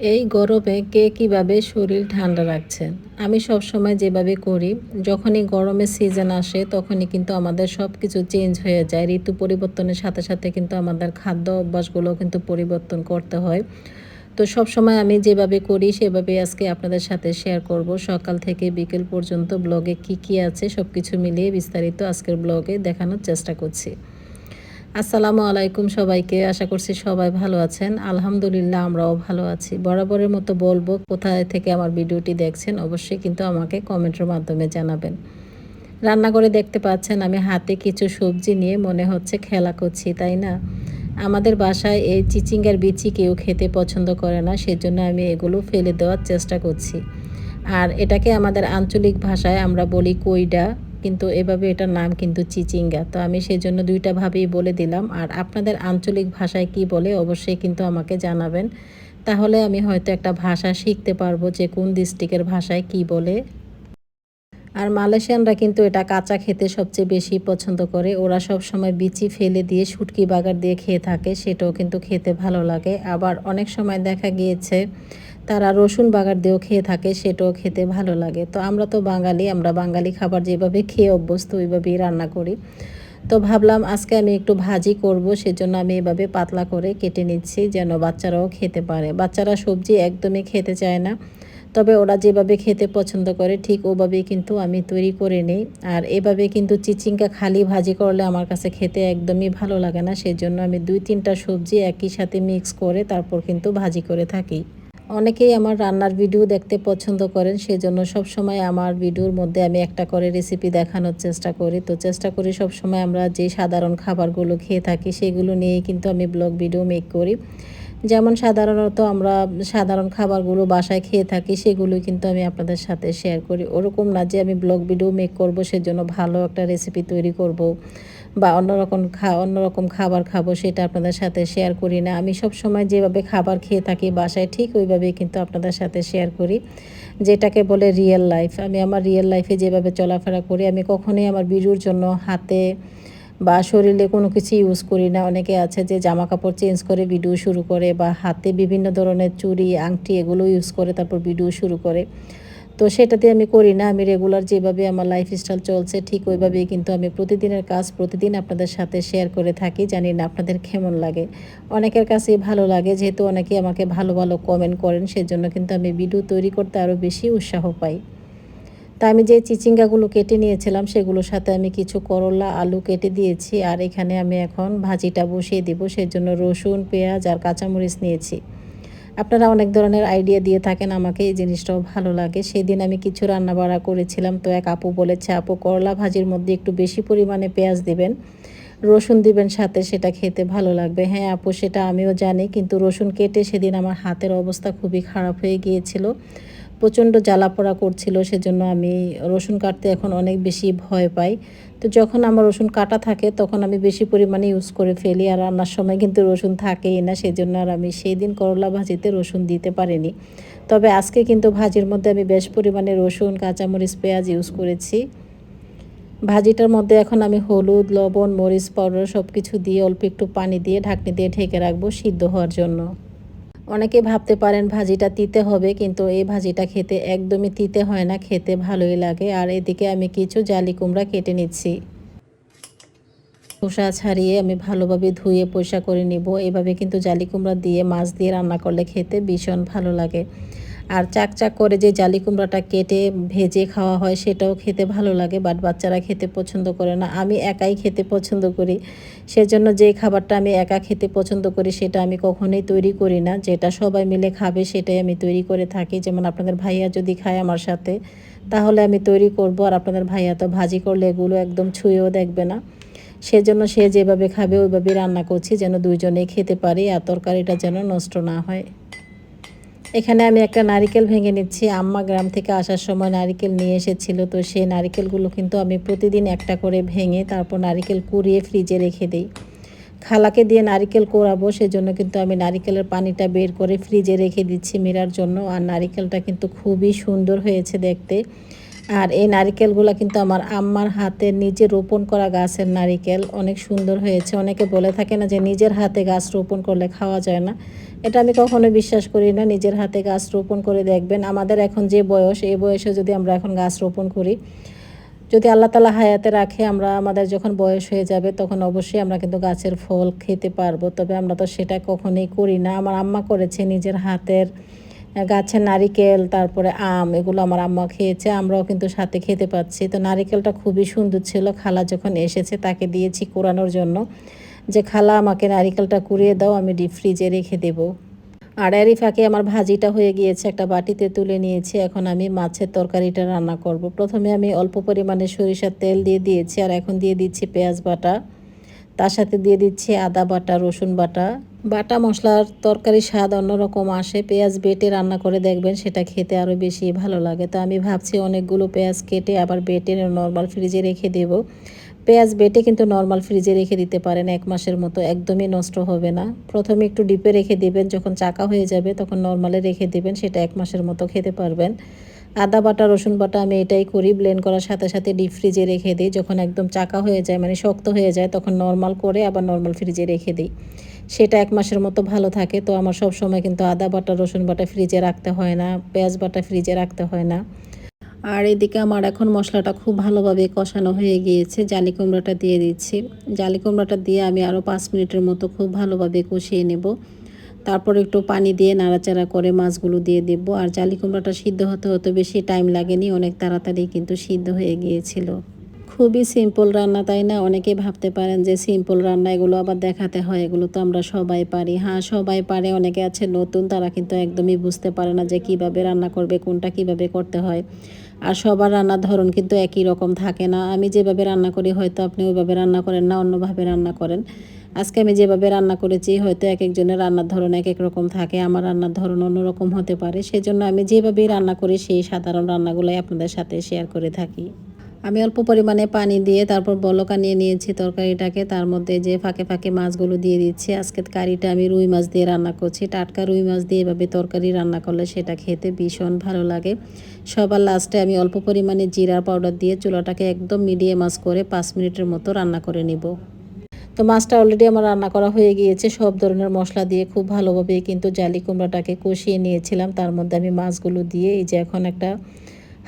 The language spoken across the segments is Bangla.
এই গরমে কে কীভাবে শরীর ঠান্ডা রাখছেন আমি সব সময় যেভাবে করি, যখনই গরমের সিজন আসে, তখনই কিন্তু আমাদের সব কিছু চেঞ্জ হয়ে যায়। ঋতু পরিবর্তনের সাথে সাথে কিন্তু আমাদের খাদ্য অভ্যাসগুলো কিন্তু পরিবর্তন করতে হয়। তো সব সময় আমি যেভাবে করি সেভাবে আজকে আপনাদের সাথে শেয়ার করব। সকাল থেকে বিকেল পর্যন্ত ব্লগে কি কি আছে সব কিছু মিলিয়ে বিস্তারিত আজকের ব্লগে দেখানোর চেষ্টা করছি। আসসালামু আলাইকুম সবাইকে। আশা করছি সবাই ভালো আছেন। আলহামদুলিল্লাহ, আমরাও ভালো আছি। বরাবরের মতো বলব কোথায় থেকে আমার ভিডিওটি দেখছেন, অবশ্যই কিন্তু আমাকে কমেন্টের মাধ্যমে জানাবেন। রান্না করে দেখতে পাচ্ছেন আমি হাতে কিছু সবজি নিয়ে, মনে হচ্ছে খেলা করছি, তাই না? আমাদের বাসায় এই চিচিঙ্গার বিচি কেউ খেতে পছন্দ করে না, সেজন্য আমি এগুলো ফেলে দেওয়ার চেষ্টা করছি। আর এটাকে আমাদের আঞ্চলিক ভাষায় আমরা বলি কইডা। কিন্তু এভাবে এটার নাম কিন্তু চিচিঙ্গা। তো আমি সেই জন্য দুইটা ভাবেই বলে দিলাম। আর আপনাদের আঞ্চলিক ভাষায় কি বলে অবশ্যই কিন্তু আমাকে জানাবেন। তাহলে আমি হয়তো একটা ভাষা শিখতে পারব যে কোন ডিস্ট্রিক্টের ভাষায় কি বলে। আর মালয়েশিয়ানরা কিন্তু এটা কাঁচা খেতে সবচেয়ে বেশি পছন্দ করে। ওরা সব সময় বিচি ফেলে দিয়ে, শুটকি বাগার দিয়ে খেয়ে থাকে। সেটাও কিন্তু খেতে ভালো লাগে। আবার অনেক সময় দেখা গিয়েছে তারা রসুন বাগার দিয়েও খেয়ে থাকে, সেটাও খেতে ভালো লাগে। তো আমরা তো বাঙালি, আমরা বাঙালি খাবার যেভাবে খেয়ে অভ্যস্ত ওইভাবেই রান্না করি। তো ভাবলাম আজকে আমি একটু ভাজি করব, সেজন্য আমি এভাবে পাতলা করে কেটে নিচ্ছি যেন বাচ্চারাও খেতে পারে। বাচ্চারা সবজি একদমই খেতে চায় না, তবে ওরা যেভাবে খেতে পছন্দ করে ঠিক ওভাবেই কিন্তু আমি তৈরি করে নিই। আর এভাবে কিন্তু চিচিঙ্গা খালি ভাজি করলে আমার কাছে খেতে একদমই ভালো লাগে না, সেজন্য আমি দুই তিনটা সবজি একই সাথে মিক্স করে তারপর কিন্তু ভাজি করে থাকি। অনেকেই আমার রান্নার ভিডিও দেখতে পছন্দ করেন, সেজন্য সব সময় আমার ভিডিওর মধ্যে আমি একটা করে রেসিপি দেখানোর চেষ্টা করি। তো চেষ্টা করি সব সময় আমরা যে সাধারণ খাবারগুলো খেয়ে থাকি, সেগুলো নিয়েই কিন্তু আমি ব্লগ ভিডিও মেক করি। যেমন সাধারণত আমরা সাধারণ খাবারগুলো বাসায় খেয়ে থাকি সেগুলো কিন্তু আমি আপনাদের সাথে শেয়ার করি। ওরকম না যে আমি ব্লগ ভিডিও মেক করব, সেজন্য ভালো একটা রেসিপি তৈরি করব। বা অন্যরকম খা অন্যরকম খাবার খাব সেটা আপনাদের সাথে শেয়ার করি না। আমি সব সময় যেভাবে খাবার খেয়ে থাকি বাসায় ঠিক ওইভাবেই কিন্তু আপনাদের সাথে শেয়ার করি। যেটাকে বলে রিয়েল লাইফ আমি আমার রিয়েল লাইফে যেভাবে চলাফেরা করি, আমি কখনোই আমার বিরুর জন্য হাতে বা শরীরে কোনো কিছু ইউজ করি না। অনেকে আছে যে জামা কাপড় চেঞ্জ করে ভিডিও শুরু করে বা হাতে বিভিন্ন ধরনের চুড়ি, আংটি এগুলো ইউজ করে, তারপর ভিডিও শুরু করে। তো সেটাতে আমি করি না। আমি রেগুলার যেভাবে আমার লাইফস্টাইল চলছে, ঠিক ওইভাবেই কিন্তু আমি প্রতিদিনের কাজ প্রতিদিন আপনাদের সাথে শেয়ার করে থাকি। জানি না আপনাদের কেমন লাগে। অনেকের কাছেই ভালো লাগে, যেহেতু অনেকে আমাকে ভালো ভালো কমেন্ট করেন, সেজন্য কিন্তু আমি ভিডিও তৈরি করতে আরও বেশি উৎসাহ পাই। তা আমি যে চিচিঙ্গাগুলো কেটে নিয়েছিলাম, সেগুলোর সাথে আমি কিছু করলা, আলু কেটে দিয়েছি। আর এখানে আমি এখন ভাজিটা বসিয়ে দিব, সেজন্য রসুন, পেঁয়াজ আর কাঁচামরিচ নিয়েছি। আপনারা অনেক ধরনের আইডিয়া দিয়ে থাকেন, আমাকে এই জিনিসটাও ভালো লাগে। সেদিন আমি কিছু রান্না বাড়া করেছিলাম, তো এক আপু বলেছে, আপু, করলা ভাজির মধ্যে একটু বেশি পরিমাণে পেঁয়াজ দিবেন, রসুন দিবেন সাথে, সেটা খেতে ভালো লাগবে। হ্যাঁ আপু, সেটা আমিও জানি, কিন্তু রসুন কেটে সেদিন আমার হাতের অবস্থা খুবই খারাপ হয়ে গিয়েছিল। প্রচণ্ড জ্বালা পোড়া করছিল, সেজন্য আমি রসুন কাটতে এখন অনেক বেশি ভয় পাই। তো যখন আমার রসুন কাটা থাকে, তখন আমি বেশি পরিমাণে ইউজ করে ফেলি, আর রান্নার সময় কিন্তু রসুন থাকেই না, সেজন্য আর আমি সেই দিন করলা ভাজিতে রসুন দিতে পারিনি। তবে আজকে কিন্তু ভাজির মধ্যে আমি বেশ পরিমাণে রসুন, কাঁচামরিচ, পেঁয়াজ ইউজ করেছি। ভাজিটার মধ্যে এখন আমি হলুদ, লবণ, মরিচ, পাউডার সব কিছু দিয়ে অল্প একটু পানি দিয়ে ঢাকনি দিয়ে ঢেকে রাখব সিদ্ধ হওয়ার জন্য। অনেকে ভাবতে পারেন ভাজিটা তিতে হবে, কিন্তু এই ভাজিটা খেতে একদমই তিতে হয় না, খেতে ভালোই লাগে। আর এদিকে আমি কিছু জালি কুমড়া কেটে নিচ্ছি। খোসা ছাড়িয়ে আমি ভালোভাবে ধুয়ে পয়সা করে নিব। এভাবে কিন্তু জালি কুমড়া দিয়ে, মাছ দিয়ে রান্না করলে খেতে ভীষণ ভালো লাগে। আর চাক চাক করে যে জালি কুমড়াটা কেটে ভেজে খাওয়া হয়, সেটাও খেতে ভালো লাগে বাট বাচ্চারা খেতে পছন্দ করে না। আমি একাই খেতে পছন্দ করি। সেজন্য যে খাবারটা আমি একা খেতে পছন্দ করি, সেটা আমি কখনোই তৈরি করি না। যেটা সবাই মিলে খাবে, সেটাই আমি তৈরি করে থাকি। যেমন আপনাদের ভাইয়া যদি খায় আমার সাথে, তাহলে আমি তৈরি করব। আর আপনাদের ভাইয়া তো ভাজি করলে এগুলো একদম ছুঁয়েও দেখবে না। সেজন্য সে যেভাবে খাবে, ওইভাবেই রান্না করছি, যেন দুইজনেই খেতে পারি, আর তরকারিটা যেন নষ্ট না হয়। এখানে আমি একটা নারিকেল ভেঙে নিচ্ছি। আম্মা গ্রাম থেকে আসার সময় নারিকেল নিয়ে এসেছিল, তো সেই নারিকেলগুলো কিন্তু আমি প্রতিদিন একটা করে ভেঙে তারপর নারিকেল কুড়িয়ে ফ্রিজে রেখে দিই। খালাকে দিয়ে নারিকেল কোরাবো, সেজন্য কিন্তু আমি নারিকেলের পানিটা বের করে ফ্রিজে রেখে দিচ্ছি মেরার জন্য। আর নারিকেলটা কিন্তু খুবই সুন্দর হয়েছে দেখতে। আর এই নারিকেলগুলো কিন্তু আমার আম্মার হাতে নিজে রোপণ করা গাছের নারিকেল। অনেক সুন্দর হয়েছে। অনেকে বলে থাকে না যে নিজের হাতে গাছ রোপণ করলে খাওয়া যায় না। এটা আমি কখনো বিশ্বাস করি না। নিজের হাতে গাছ রোপণ করে দেখবেন। আমাদের এখন যে বয়স, এই বয়সে যদি আমরা এখন গাছ রোপণ করি, যদি আল্লাহ তালা হায়াতে রাখে, আমরা আমাদের যখন বয়স হয়ে যাবে, তখন অবশ্যই আমরা কিন্তু গাছের ফল খেতে পারব। তবে আমরা তো সেটা কখনোই করি না। আমার আম্মা করেছে নিজের হাতের গাছের নারিকেল, তারপরে আম, এগুলো আমার আম্মা খেয়েছে, আমরাও কিন্তু সাথে খেতে পাচ্ছি। তো নারিকেলটা খুবই সুন্দর ছিল, খালা যখন এসেছে তাকে দিয়েছি কোরানোর জন্য। যে, খালা, আমাকে নারিকেলটা কুড়িয়ে দাও, আমি ডিপ ফ্রিজে রেখে দেবো। আর ফাঁকে আমার ভাজিটা হয়ে গিয়েছে, একটা বাটিতে তুলে নিয়েছি। এখন আমি মাছের তরকারিটা রান্না করব। প্রথমে আমি অল্প পরিমাণে সরিষার তেল দিয়ে দিয়েছি, আর এখন দিয়ে দিচ্ছি পেঁয়াজ বাটা। তার সাথে দিয়ে দিচ্ছি আদা বাটা, রসুন বাটা। বাটা মশলার তরকারি স্বাদ অন্যরকম আসে। পেঁয়াজ বেটে রান্না করে দেখবেন, সেটা খেতে আরও বেশি ভালো লাগে। তো আমি ভাবছি অনেকগুলো পেঁয়াজ কেটে আবার বেটে নর্মাল ফ্রিজে রেখে দেবো। পেঁয়াজ বেটে কিন্তু নর্মাল ফ্রিজে রেখে দিতে পারেন এক মাসের মতো, একদমই নষ্ট হবে না। প্রথমে একটু ডিপে রেখে দিবেন, যখন চাকা হয়ে যাবে তখন নর্মালে রেখে দিবেন, সেটা এক মাসের মতো খেতে পারবেন। আদা বাটা, রসুন বাটা আমি এটাই করি। ব্লেন্ড করার সাথে সাথে ডিপ ফ্রিজে রেখে দিই। যখন একদম চাকা হয়ে যায় মানে শক্ত হয়ে যায়, তখন নর্মাল করে আবার নর্মাল ফ্রিজে রেখে দিই। সেটা এক মাসের মতো ভালো থাকে। তো আমার সব সময় কিন্তু আদা বাটা, রসুন বাটা ফ্রিজে রাখতে হয় না, পেঁয়াজ বাটা ফ্রিজে রাখতে হয় না। আর এদিকে আমার এখন মশলাটা খুব ভালোভাবে কষানো হয়ে গিয়েছে। জালি কুমড়াটা দিয়ে দিচ্ছি। জালি কুমড়াটা দিয়ে আমি আরও পাঁচ মিনিটের মতো খুব ভালোভাবে কষিয়ে নেব। তারপর একটু পানি দিয়ে নাড়াচাড়া করে মাছগুলো দিয়ে দেব। আর জালি কুমড়াটা সিদ্ধ হতে হতে বেশি টাইম লাগেনি, অনেক তাড়াতাড়ি কিন্তু সিদ্ধ হয়ে গিয়েছিল। খুবই সিম্পল রান্না, তাই না? অনেকে ভাবতে পারেন যে সিম্পল রান্না, এগুলো আবার দেখাতে হয়, এগুলো তো আমরা সবাই পারি। হ্যাঁ সবাই পারে, অনেকে আছে নতুন, তারা কিন্তু একদমই বুঝতে পারে না যে কীভাবে রান্না করবে, কোনটা কীভাবে করতে হয়। আর সবার রান্নার ধরন কিন্তু একই রকম থাকে না। আমি যেভাবে রান্না করি, হয়তো আপনি ওইভাবে রান্না করেন না, অন্যভাবে রান্না করেন। আজকে আমি যেভাবে রান্না করেছি, হয়তো এক একজনের রান্নার ধরন এক এক রকম থাকে, আমার রান্নার ধরন অন্যরকম হতে পারে। সেজন্য আমি যেভাবেই রান্না করি, সেই সাধারণ রান্নাগুলোই আপনাদের সাথে শেয়ার করে থাকি। আমি অল্প পরিমাণে পানি দিয়ে তারপর বলকা নিয়ে নিয়েছি তরকারিটাকে। তার মধ্যে যে ফাঁকে ফাঁকে মাছগুলো দিয়ে দিচ্ছি আজকে কারিটা আমি রুই মাছ দিয়ে রান্না করছি। টাটকা রুই মাছ দিয়ে এভাবে তরকারি রান্না করলে সেটা খেতে ভীষণ ভালো লাগে। সবার লাস্টে আমি অল্প পরিমাণে জিরা পাউডার দিয়ে চুলাটাকে একদম মিডিয়াম মাছ করে পাঁচ মিনিটের মতো রান্না করে নিব। তো মাছটা অলরেডি আমার রান্না করা হয়ে গিয়েছে। সব ধরনের মশলা দিয়ে খুব ভালোভাবে কিন্তু জালি কুমড়াটাকে কষিয়ে নিয়েছিলাম। তার মধ্যে আমি মাছগুলো দিয়ে এই যে এখন একটা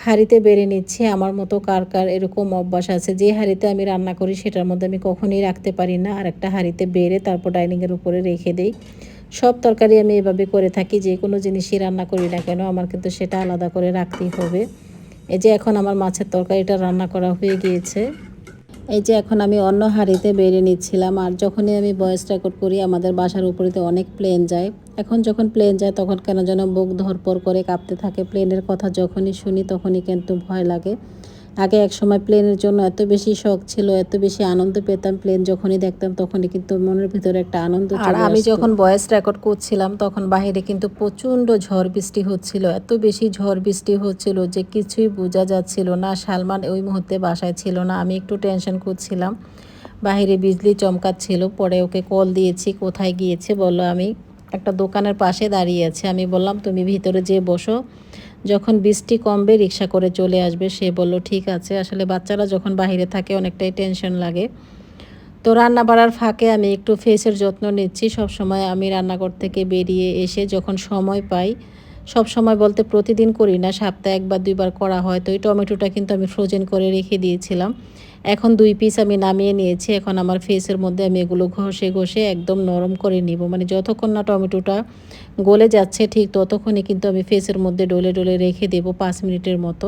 হাঁড়িতে বেড়ে নিচ্ছি। আমার মতো কার কার এরকম অভ্যাস আছে, যে হাঁড়িতে আমি রান্না করি সেটার মধ্যে আমি কখনই রাখতে পারি না। আর একটা হাঁড়িতে বেড়ে তারপর ডাইনিংয়ের উপরে রেখে দিই। সব তরকারি আমি এভাবে করে থাকি, যে কোনো জিনিসই রান্না করি না কেন, আমার কিন্তু সেটা আলাদা করে রাখতেই হবে। এই যে এখন আমার মাছের তরকারিটা রান্না করা হয়ে গিয়েছে। এই যে এখন আমি অন্য হাঁড়িতে বেড়ে নিচ্ছিলাম, আর যখনই আমি ভয়েস রেকর্ড করি, আমাদের বাসার উপরেতে অনেক প্লেন যায়। এখন যখন প্লেন যায়, তখন কেন যেন বুক ধরপর করে কাঁপতে থাকে। প্লেনের কথা যখনই শুনি, তখনই কিন্তু ভয় লাগে। আগে এক সময় প্লেনের জন্য এত বেশি শখ ছিল এত বেশি আনন্দ পেতাম প্লেন যখনই দেখতাম তখনই কিন্তু মনের ভিতরে একটা আনন্দ আর আমি যখন ভয়েস রেকর্ড করছিলাম তখন বাইরে কিন্তু প্রচণ্ড ঝড় বৃষ্টি হচ্ছিল এত বেশি ঝড় বৃষ্টি হচ্ছিল যে কিছুই বোঝা যাচ্ছিল না সালমান ওই মুহূর্তে বাসায় ছিল না আমি একটু টেনশন করছিলাম। বাহিরে বিজলি চমকাচ্ছিল পরে ওকে কল দিয়েছি কোথায় গিয়েছে বলল আমি একটা দোকানের পাশে দাঁড়িয়ে আছে। আমি বললাম তুমি ভিতরে যেয়ে বসো। যখন বৃষ্টি কমবে, রিক্সা করে চলে আসবে, সে বলল, ঠিক আছে। আসলে বাচ্চারা যখন বাহিরে থাকে, অনেকটাই টেনশন লাগে। তো রান্না বাড়ার ফাঁকে আমি একটু ফেসের যত্ন নিচ্ছি। সব সময় আমি রান্নাঘর থেকে বেরিয়ে এসে যখন সময় পাই সব সময় বলতে প্রতিদিন করি না, সপ্তাহে একবার, দুইবার করা হয়। তো এই টমেটোটা কিন্তু আমি ফ্রোজেন করে রেখে দিয়েছিলাম। এখন দুই পিস আমি নামিয়ে নিয়েছি। এখন আমার ফেসের মধ্যে আমি এগুলো ঘষে ঘষে একদম নরম করে নিব। মানে যতক্ষণ না টমেটোটা গলে যাচ্ছে, ঠিক ততক্ষণই কিন্তু আমি ফেসের মধ্যে ডলে ডলে রেখে দেব পাঁচ মিনিটের মতো।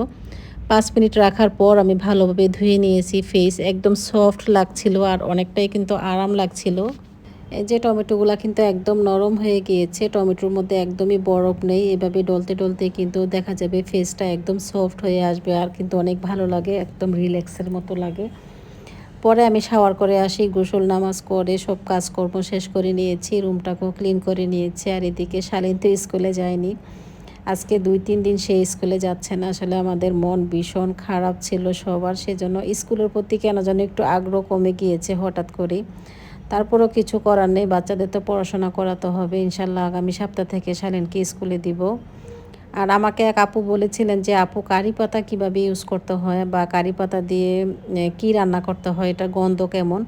পাঁচ মিনিট রাখার পর আমি ভালোভাবে ধুয়ে নিয়েছি ফেস একদম সফট লাগছিল আর অনেকটাই কিন্তু আরাম লাগছিল। এই যে টমেটোগুলো কিন্তু একদম নরম হয়ে গিয়েছে, টমেটোর মধ্যে একদমই বরফ নেই, এভাবে ডলতে ডলতে কিন্তু দেখা যাবে ফেসটা একদম সফট হয়ে আসবে আর কিন্তু অনেক ভালো লাগে, একদম রিল্যাক্সের মতো লাগে। পরে আমি শাওয়ার করে আসি, গোসল, নামাজ করে সব কাজকর্ম শেষ করে নিয়েছি রুমটাকেও ক্লিন করে নিয়েছি আর এদিকে শালীন তো স্কুলে যায়নি। আজকে দুই তিন দিন সে স্কুলে যাচ্ছে না, আসলে আমাদের মন ভীষণ খারাপ ছিল সবার, সেজন্য স্কুলের প্রতি কেন যেন একটু আগ্রহ কমে গিয়েছে হঠাৎ করেই। তারপরও কিছু করার নেই, বাচ্চাদের তো পড়াশোনা করাতে হবে। ইনশাল্লাহ আগামী সপ্তাহ থেকে শালীনকে স্কুলে দিব। আর আমাকে এক আপু বলেছিলেন যে, আপু, কারি পাতা কীভাবে ইউজ করতে হয় বা কারি পাতা দিয়ে কি রান্না করতে হয়? এটা গন্ধ কেমন?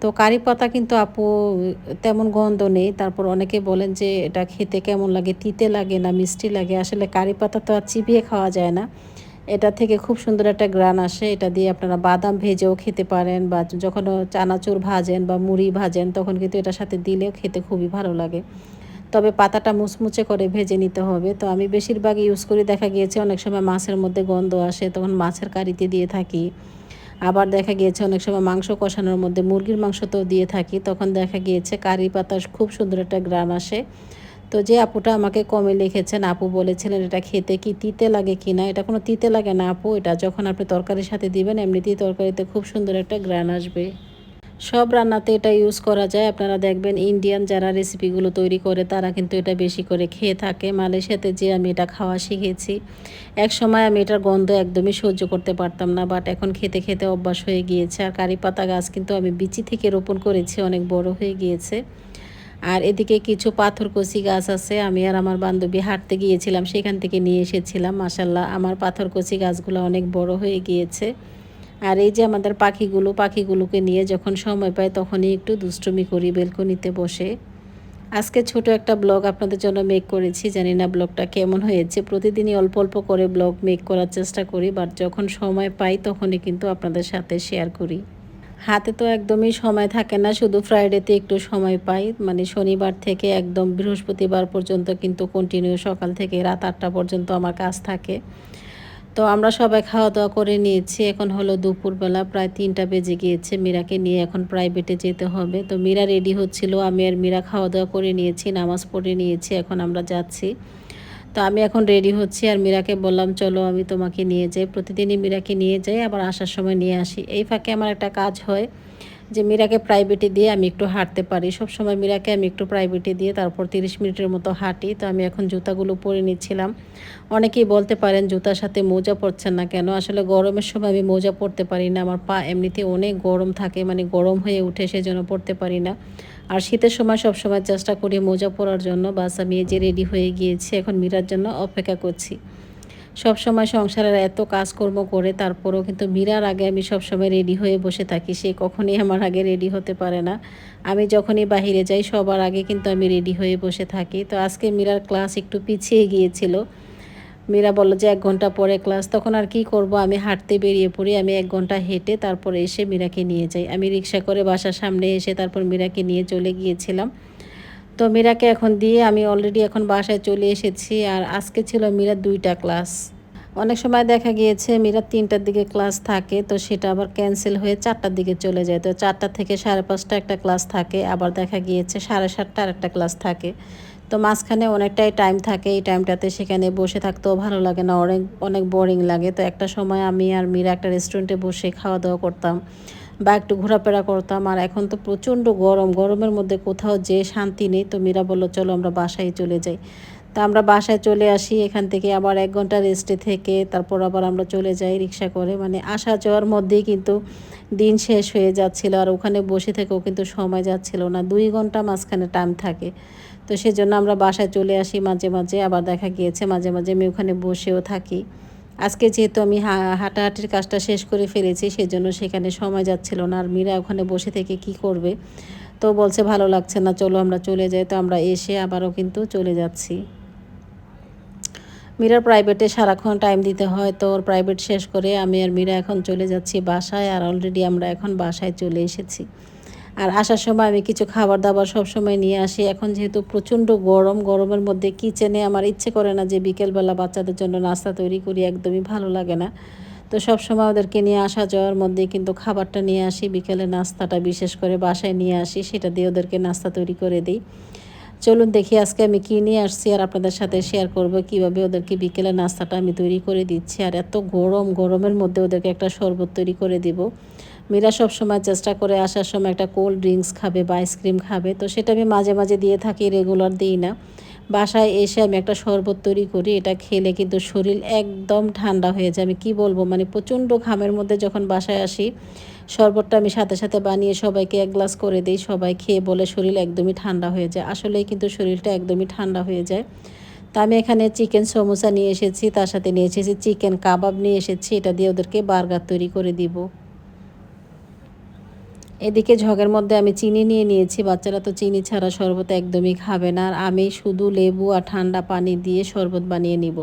তো কারি পাতা কিন্তু আপু, তেমন গন্ধ নেই। তারপর অনেকে বলেন যে, এটা খেতে কেমন লাগে? তিতে লাগে না? মিষ্টি লাগে? আসলে কারি পাতা তো আর চিবিয়ে খাওয়া যায় না। এটা থেকে খুব সুন্দর একটা গ্রান আসে। এটা দিয়ে আপনারা বাদাম ভেজেও খেতে পারেন বা যখন চানাচুর ভাজেন বা মুড়ি ভাজেন, তখন কিন্তু এটার সাথে দিলেও খেতে খুবই ভালো লাগে। তবে পাতাটা মুচমুচে করে ভেজে নিতে হবে। তো আমি বেশিরভাগ ইউজ করে দেখা গিয়েছে, অনেক সময় মাছের মধ্যে গন্ধ আসে, তখন মাছের কারিতে দিয়ে থাকি। আবার দেখা গিয়েছে, অনেক সময় মাংস কষানোর মধ্যে মুরগির মাংস তো দিয়ে থাকি, তখন দেখা গিয়েছে কারি পাতা খুব সুন্দর একটা গ্রান আসে। তো যে আপুটা আমাকে কমে লিখেছেন, আপু বলেছিলেন, এটা খেতে কি তিতে লাগে কি না? এটা কোনো তিতে লাগে না, আপু। এটা যখন আপনি তরকারির সাথে দিবেন, এমনিতেই তরকারিতে খুব সুন্দর একটা গ্রান আসবে। সব রান্নাতে এটা ইউজ করা যায়। আপনারা দেখবেন ইন্ডিয়ান যারা রেসিপিগুলো তৈরি করে, তারা কিন্তু এটা বেশি করে খেয়ে থাকে। মালয়েশিয়াতে যে আমি এটা খাওয়া শিখেছি এক সময় আমি এটার গন্ধ একদমই সহ্য করতে পারতাম না বাট এখন খেতে খেতে অভ্যাস হয়ে গিয়েছে। আর কারি পাতা গাছ কিন্তু আমি বিচি থেকে রোপণ করেছি, অনেক বড় হয়ে গিয়েছে। আর এদিকে কিছু পাথরকচি গাছ আছে। আমি আর আমার বান্ধবী হাঁটতে গিয়েছিলাম, সেখান থেকে নিয়ে এসেছিলাম। মাসাল্লাহ আমার পাথরকচি গাছগুলো অনেক বড় হয়ে গিয়েছে। আর এই যে আমাদের পাখিগুলো, পাখিগুলোকে নিয়ে যখন সময় পাই তখনই একটু দুষ্টুমি করি, বেলকনিতে বসে। আজকে ছোট একটা ব্লগ আপনাদের জন্য মেক করেছি, জানি না ব্লগটা কেমন হয়েছে। প্রতিদিনই অল্প অল্প করে ব্লগ মেক করার চেষ্টা করি বাট যখন সময় পাই তখনই কিন্তু আপনাদের সাথে শেয়ার করি। হাতে তো একদমই সময় থাকে না, শুধু ফ্রাইডেতে একটু সময় পাই। মানে শনিবার থেকে একদম বৃহস্পতিবার পর্যন্ত কিন্তু কন্টিনিউ সকাল থেকে রাত আটটা পর্যন্ত আমার কাজ থাকে। তো আমরা সবাই খাওয়া দাওয়া করে নিয়েছি। এখন হলো দুপুরবেলা, প্রায় তিনটা বেজে গিয়েছে। মীরাকে নিয়ে এখন প্রাইভেটে যেতে হবে। তো মীরা রেডি হচ্ছিল। আমি আর মীরা খাওয়া দাওয়া করে নিয়েছি, নামাজ পড়ে নিয়েছি। এখন আমরা যাচ্ছি। তো আমি এখন রেডি হচ্ছি আর মীরাকে বললাম, চলো আমি তোমাকে নিয়ে যাই। প্রতিদিনই মীরাকে নিয়ে যাই, আবার আসার সময় নিয়ে আসি। এই ফাঁকে আমার একটা কাজ হয় যে মীরাকে প্রাইভেটে দিয়ে আমি একটু হাঁটতে পারি। সব সময় মীরাকে আমি একটু প্রাইভেটে দিয়ে তারপর তিরিশ মিনিটের মতো হাঁটি। তো আমি এখন জুতাগুলো পরে নিচ্ছিলাম। অনেকেই বলতে পারেন, জুতার সাথে মোজা পরছেন না কেন? আসলে গরমের সময় আমি মোজা পরতে পারি না। আমার পা এমনিতে অনেক গরম থাকে মানে গরম হয়ে উঠে সেজন্য পরতে পারি না। আর শীতের সময় সব সময় চেষ্টা করি মোজা পরার জন্য, বাস আমি যে রেডি হয়ে গিয়েছি, এখন মীরার জন্য অপেক্ষা করছি। সব সময় সংসারের এত কাজকর্ম করে তারপরেও কিন্তু মীরার আগে আমি সব সময় রেডি হয়ে বসে থাকি, সে কখনই আমার আগে রেডি হতে পারে না। আমি যখনই বাহিরে যাই, সবার আগে কিন্তু আমি রেডি হয়ে বসে থাকি। তো আজকে মীরার ক্লাস একটু পিছিয়ে গিয়েছিল। মীরা বলল যে, এক ঘণ্টা পরে ক্লাস, তখন আর কি করব? আমি হাঁটতে বেরিয়ে পড়ি, আমি এক ঘণ্টা হেঁটে তারপরে এসে মীরাকে নিয়ে যাই। আমি রিক্সা করে বাসার সামনে এসে তারপর মীরাকে নিয়ে চলে গিয়েছিলাম। তো মীরাকে এখন দিয়ে আমি অলরেডি এখন বাসায় চলে এসেছি, আর আজকে ছিল মীরার দুইটা ক্লাস। অনেক সময় দেখা গিয়েছে, মীরার তিনটার দিকে ক্লাস থাকে, তো সেটা আবার ক্যান্সেল হয়ে চারটার দিকে চলে যায়। তো চারটা থেকে সাড়ে পাঁচটা একটা ক্লাস থাকে, আবার দেখা গিয়েছে সাড়ে সাতটার একটা ক্লাস থাকে। তো মাঝখানে অনেকটাই টাইম থাকে, এই টাইমটাতে সেখানে বসে থাকতেও ভালো লাগে না, অনেক অনেক বোরিং লাগে। তো একটা সময় আমি আর মীরা একটা রেস্টুরেন্টে বসে খাওয়া দাওয়া করতাম বা একটু ঘোরাফেরা করতাম। আর এখন তো প্রচণ্ড গরম, গরমের মধ্যে কোথাও যে শান্তি নেই। তো মীরা বলল, চলো আমরা বাসায় চলে যাই। তা আমরা বাসায় চলে আসি, এখান থেকে আবার এক ঘণ্টা রেস্টে থেকে, তারপর আবার আমরা চলে যাই রিক্সা করে। মানে আসা যাওয়ার মধ্যেই কিন্তু দিন শেষ হয়ে যাচ্ছিল আর ওখানে বসে থেকেও কিন্তু সময় যাচ্ছিল না। দুই ঘণ্টা মাঝখানে টাইম থাকে। তো সেজন্য আমরা বাসায় চলে আসি মাঝে মাঝে, আবার দেখা গিয়েছে মাঝে মাঝে আমি ওখানে বসেও থাকি। আজকে যেহেতু আমি হাঁটাহাঁটির কাজটা শেষ করে ফেলেছি, সেজন্য সেখানে সময় যাচ্ছিল না আর মীরা ওখানে বসে থেকে কি করবে? তো বলছে, ভালো লাগছে না, চলো আমরা চলে যাই। তো আমরা এসে আবারও কিন্তু চলে যাচ্ছি। মীরার প্রাইভেটে সারাক্ষণ টাইম দিতে হয়, তো ওর প্রাইভেট শেষ করে আমি আর মীরা এখন চলে যাচ্ছি বাসায় আর অলরেডি আমরা এখন বাসায় চলে এসেছি। আর আসার সময় আমি কিছু খাবার দাবার সব সময় নিয়ে আসি। এখন যেহেতু প্রচণ্ড গরম, গরমের মধ্যে কিচেনে আমার ইচ্ছে করে না যে বিকেলবেলা বাচ্চাদের জন্য নাস্তা তৈরি করি, একদমই ভালো লাগে না। তো সব সময় ওদেরকে নিয়ে আসা যাওয়ার মধ্যে কিন্তু খাবারটা নিয়ে আসি, বিকেলে নাস্তাটা বিশেষ করে বাসায় নিয়ে আসি, সেটা দিয়ে ওদেরকে নাস্তা তৈরি করে দিই। চলুন দেখি আজকে আমি কী নিয়ে আসছি আর আপনাদের সাথে শেয়ার করব কীভাবে ওদেরকে বিকেলে নাস্তাটা আমি তৈরি করে দিচ্ছি। আর এত গরম, গরমের মধ্যে ওদেরকে একটা শরবত তৈরি করে দিব। মীরা সব সময় চেষ্টা করে আসার সময় একটা কোল্ড ড্রিঙ্কস খাবে বা আইসক্রিম খাবে। তো সেটা আমি মাঝে মাঝে দিয়ে থাকি রেগুলার দিই না। বাসায় এসে আমি একটা শরবত তৈরি করি, এটা খেলে কিন্তু শরীর একদম ঠান্ডা হয়ে যায়। আমি কি বলব? মানে প্রচণ্ড ঘামের মধ্যে যখন বাসায় আসি, শরবতটা আমি সাথে সাথে বানিয়ে সবাইকে এক গ্লাস করে দিই, সবাই খেয়ে বলে শরীর একদমই ঠান্ডা হয়ে যায়। আসলেই কিন্তু শরীরটা একদমই ঠান্ডা হয়ে যায়। তা আমি এখানে চিকেন সমোসা নিয়ে এসেছি, তার সাথে নিয়ে এসেছি চিকেন কাবাব নিয়ে এসেছি, এটা দিয়ে ওদেরকে বার্গার তৈরি করে দিব। এদিকে ঝগের মধ্যে আমি চিনি নিয়ে নিয়েছি। বাচ্চারা তো চিনি ছাড়া শরবত একদমই খাবে না। আর আমি শুধু লেবু আর ঠান্ডা পানি দিয়ে শরবত বানিয়ে নিব।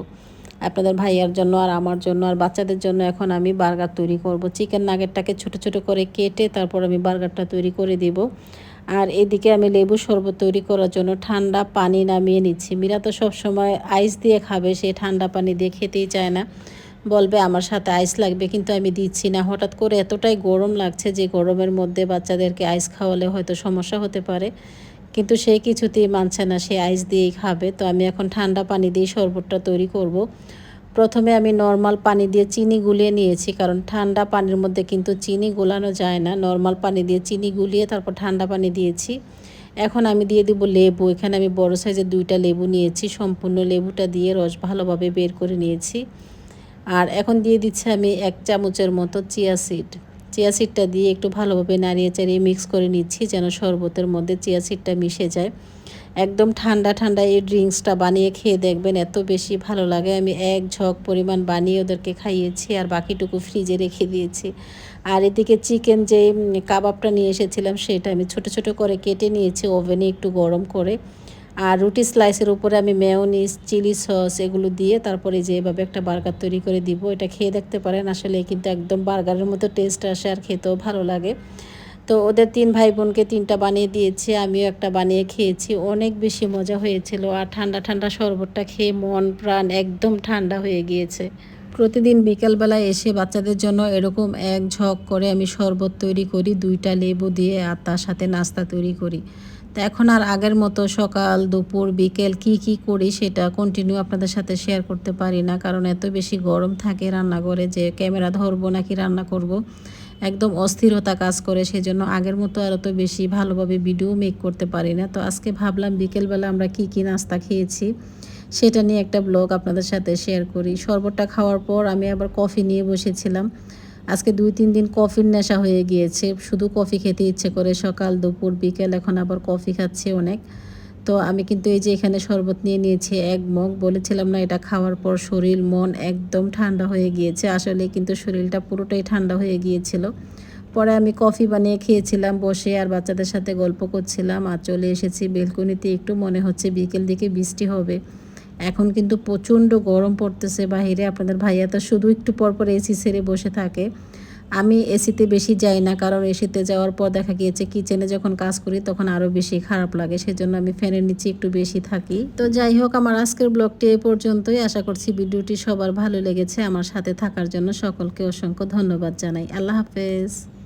আপনাদের ভাইয়ার জন্য আর আমার জন্য আর বাচ্চাদের জন্য এখন আমি বার্গার তৈরি করব। চিকেন নাগেটটাকে ছোট ছোট করে কেটে তারপর আমি বার্গারটা তৈরি করে দিব। আর এদিকে আমি লেবু শরবত তৈরি করার জন্য ঠান্ডা পানি নামিয়ে নিচ্ছি। মীরা তো সবসময় আইস দিয়ে খাবে, সে ঠান্ডা পানি দিয়ে খেতেই চায় না। বলবে, আমার সাথে আইস লাগবে, কিন্তু আমি দিচ্ছি না। হঠাৎ করে এতটাই গরম লাগছে যে গরমের মধ্যে বাচ্চাদেরকে আইস খাওয়ালে হয়তো সমস্যা হতে পারে। কিন্তু সে কিছুতেই মানছে না, সে আইস দিয়েই খাবে। তো আমি এখন ঠান্ডা পানি দিয়ে শরবতটা তৈরি করব। প্রথমে আমি নর্মাল পানি দিয়ে চিনি গুলিয়ে নিয়েছি, কারণ ঠান্ডা পানির মধ্যে কিন্তু চিনি গোলানো যায় না। নর্মাল পানি দিয়ে চিনি গুলিয়ে তারপর ঠান্ডা পানি দিয়েছি। এখন আমি দিয়ে দিব লেবু। এখানে আমি বড় সাইজের দুইটা লেবু নিয়েছি। সম্পূর্ণ লেবুটা দিয়ে রস ভালোভাবে বের করে নিয়েছি। আর এখন দিয়ে দিচ্ছি আমি এক চামচের মতো চিয়া সিড। চিয়া সিডটা দিয়ে একটু ভালোভাবে নাড়িয়ে চাড়িয়ে মিক্স করে নিচ্ছি যেন শরবতের মধ্যে চিয়া সিডটা মিশে যায়। একদম ঠান্ডা ঠান্ডা এই ড্রিঙ্কসটা বানিয়ে খেয়ে দেখবেন এত বেশি ভালো লাগে। আমি এক ঝক পরিমাণ বানিয়ে ওদেরকে খাইয়েছি আর বাকিটুকু ফ্রিজে রেখে দিয়েছি। আর এদিকে চিকেন যে কাবাবটা নিয়ে এসেছিলাম সেটা আমি ছোট ছোট করে কেটে নিয়েছি, ওভেনে একটু গরম করে। আর রুটি স্লাইসের উপরে আমি মেয়নিস চিলি সস এগুলো দিয়ে তারপরে যে এভাবে একটা বার্গার তৈরি করে দিব, এটা খেয়ে দেখতে পারেন। আসলে কিন্তু একদম বার্গারের মতো টেস্ট আসে আর খেতেও ভালো লাগে। তো ওদের তিন ভাই বোনকে তিনটা বানিয়ে দিয়েছি, আমিও একটা বানিয়ে খেয়েছি। অনেক বেশি মজা হয়েছিল আর ঠান্ডা ঠান্ডা শরবতটা খেয়ে মন, প্রাণ একদম ঠান্ডা হয়ে গিয়েছে। প্রতিদিন বিকালবেলায় এসে বাচ্চাদের জন্য এরকম এক ঝক করে আমি শরবত তৈরি করি, দুইটা লেবু দিয়ে আর তার সাথে নাস্তা তৈরি করি। তো এখন আর আগের মতো সকাল, দুপুর, বিকেল কি কি করি সেটা কন্টিনিউ আপনাদের সাথে শেয়ার করতে পারি না। কারণ এত বেশি গরম থাকে রান্নাঘরে যে ক্যামেরা ধরবো নাকি রান্না করব। একদম অস্থিরতা কাজ করে, সেজন্য আগের মতো আর অত বেশি ভালোভাবে ভিডিও মেক করতে পারি না। তো আজকে ভাবলাম বিকেলবেলা আমরা কি কি নাস্তা খেয়েছি সেটা নিয়ে একটা ব্লগ আপনাদের সাথে শেয়ার করি। শরবতটা খাওয়ার পর আমি আবার কফি নিয়ে বসেছিলাম। আজকে দুই, তিন দিন কফির নেশা হয়ে গিয়েছে। শুধু কফি খেতে ইচ্ছে করে সকাল, দুপুর, বিকেল, এখন আবার কফি খাচ্ছে অনেক। তো আমি কিন্তু এই যে এখানে শরবত নিয়ে নিয়েছি, এক মগ। বলেছিলাম না, এটা খাওয়ার পর শরীর, মন একদম ঠান্ডা হয়ে গিয়েছে। আসলে কিন্তু শরীরটা পুরোটাই ঠান্ডা হয়ে গিয়েছিল। পরে আমি কফি বানিয়ে খেয়েছিলাম, বসে আর বাচ্চাদের সাথে গল্প করছিলাম। আর চলে এসেছি, বেলকনিতে। একটু মনে হচ্ছে বিকেল দিকে বৃষ্টি হবে। এখন কিন্তু প্রচণ্ড গরম পড়তেছে বাহিরে। আপনাদের ভাইয়া তো শুধু একটু পর পর এসি ছেড়ে বসে থাকে। আমি এসিতে বেশি যাই না, কারণ এসিতে যাওয়ার পর দেখা গিয়েছে কিচেনে যখন কাজ করি তখন আরও বেশি খারাপ লাগে, সেজন্য আমি ফ্যানের নিচে একটু বেশি থাকি। তো যাই হোক, আমার আজকের ব্লগটি এ পর্যন্তই। আশা করছি ভিডিওটি সবার ভালো লেগেছে। আমার সাথে থাকার জন্য সকলকে অসংখ্য ধন্যবাদ জানাই। আল্লাহ হাফেজ।